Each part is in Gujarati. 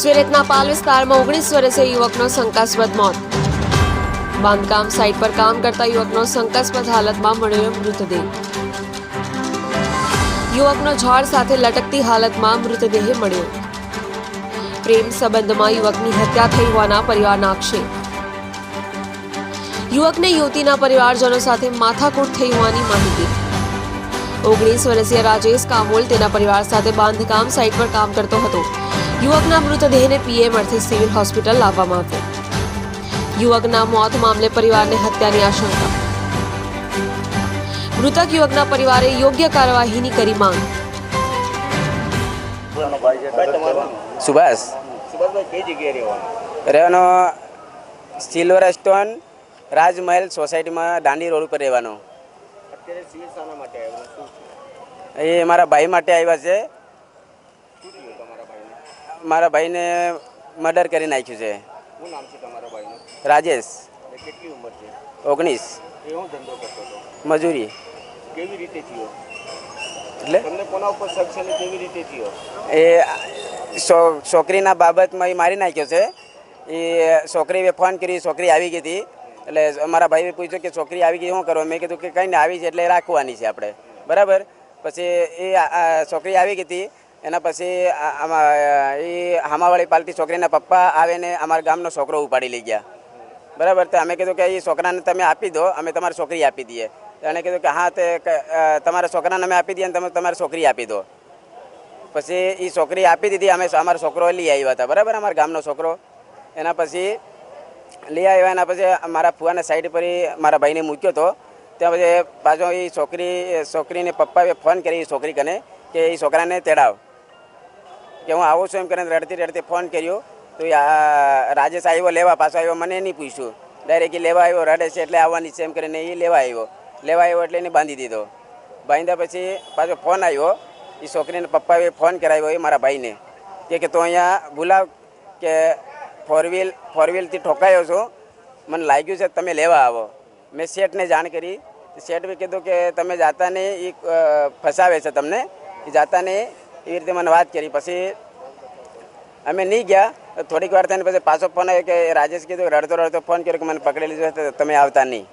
સુરતના પાલ વિસ્તારમાં ઓગણીસ વર્ષીય યુવકનો શંકાસ્પદ મોત. બાંધકામ સાઇટ પર કામ કરતા યુવકનો શંકાસ્પદ હાલતમાં મળ્યો મૃતદેહ. યુવકનો ઝાડ સાથે લટકતી હાલતમાં મૃતદેહ મળ્યો. પ્રેમ સંબંધમાં યુવકની હત્યા થઈ હોવાના પરિવારના આક્ષેપ. યુવકને યુવતીના પરિવારજનો સાથે માથાકૂટ થઈ હોવાની માહિતી. ઓગણીસ વર્ષીય રાજેશ કામોલ તેના પરિવાર સાથે બાંધકામ સાઇટ પર કામ કરતો હતો. યુવકના મૃતદેહને પીએમ અર્થે સિવિલ હોસ્પિટલ લાવવામાં આવ્યો. યુવકના મોત મામલે પરિવારને હત્યાની આશંકા. મૃતક યુવકના પરિવારે યોગ્ય કાર્યવાહીની કરી માંગ. સુભાષ. રહેવાનો સિલ્વર સ્ટોન રાજમહેલ સોસાયટીમાં દાંડી રોડ ઉપર રહેવાનો. અત્યારે સિવિલ શાના માટે આવ્યો શું એ મારા ભાઈ માટે આવ્યા છે. મારા ભાઈને મર્ડર કરી નાખ્યું છે. શું નામ છે તમારા ભાઈનું? રાજેશ. કેટલી ઉંમર છે? ઓગણીસ. એ હું ધંધો કરતો હતો. મજૂરી. કેવી રીતે થયો? એટલે? તમને કોના ઉપર શક છે ને કેવી રીતે થયો? એ છોકરીના બાબતમાં એ મારી નાખ્યો છે. એ છોકરીએ ફોન કરી છોકરી આવી ગઈ હતી. એટલે અમારા ભાઈએ પૂછ્યું કે છોકરી આવી ગઈ, શું કરો મેં કીધું કે કંઈ ને આવી છે એટલે રાખવાની છે આપણે. બરાબર? પછી એ છોકરી આવી ગઈ હતી, એના પછી એ હામાવાળી પાલતી છોકરીના પપ્પા આવે ને અમારા ગામનો છોકરો ઉપાડી લઈ ગયા. બરાબર? તો અમે કીધું કે એ છોકરાને તમે આપી દો, અમે તમારી છોકરી આપી દઈએ. એણે કીધું કે હા, તે તમારા છોકરાને અમે આપી દઈએ અને તમે તમારી છોકરી આપી દો. પછી એ છોકરી આપી દીધી, અમે અમારો છોકરો લઈ આવ્યા હતા. બરાબર? અમારા ગામનો છોકરો. એના પછી લઈ આવ્યા એના પછી મારા ફુવાના સાઈડ પર મારા ભાઈને મૂક્યો હતો ત્યાં પછી પાછો એ છોકરી, છોકરીને પપ્પાએ ફોન કરી એ છોકરી કને કે એ છોકરાને તેડાવ. કે હું આવું છું એમ કરીને રડતી રડતી ફોન કર્યો. તો એ રાજેશ આવ્યો, લેવા પાછો આવ્યો, મને નહીં પૂછ્યું. ડાયરેક્ટ લેવા આવ્યો, રડે છે એટલે આવવાની છે એમ કરીને એ લેવા આવ્યો. લેવા આવ્યો એટલે એને બાંધી દીધો. બાંધ્યા પછી પાછો ફોન આવ્યો. એ છોકરીને પપ્પાએ ફોન કરાવ્યો એ મારા ભાઈને. કે કે તું અહીંયા બોલાવ કે ફોર વ્હીલ ફોર વ્હીલથી ઠોકાયો છું. મને લાગ્યું છે તમે લેવા આવો. મેં શેઠને જાણ કરી. શેઠ બી કીધું કે તમે જાતા નહીં એ ફસાવે છે તમને. એ જાતા નહીં એવી રીતે મને વાત કરી. પછી અમે નહીં ગયા. થોડીક વાર થઈને પછી પાછો ફોન આવ્યો કે રાજેશ કીધું, રડતો રડતો ફોન કર્યો કે મને પકડી લીધો તો તમે આવતા નહીં.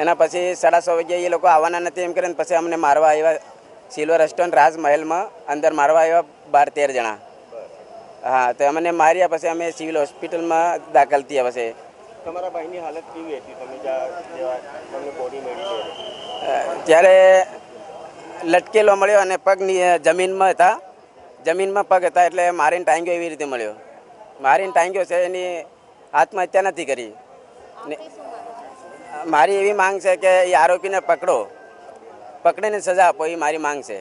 એના પછી સાડા સો વાગ્યા એ લોકો આવવાના નથી એમ કરીને પછી અમને મારવા આવ્યા. સિલ્વર રેસ્ટોરન્ટ રાજમહેલમાં અંદર મારવા આવ્યા બાર તેર જણા. હા તો અમને માર્યા પછી અમે સિવિલ હોસ્પિટલમાં દાખલ થયા પછી. તમારા ભાઈની હાલત કેવી હતી? તમે બોડી મળી ત્યારે લટકેલો મળ્યો અને પગ જમીનમાં હતા. જમીનમાં પગ હતા એટલે મારીને ટાંગ્યો એવી રીતે મળ્યો. મારીને ટાંગ્યો છે એની આત્મહત્યા નથી કરી. મારી એવી માંગ છે કે એ આરોપીને પકડો. પકડીને સજા આપો એ મારી માંગ છે.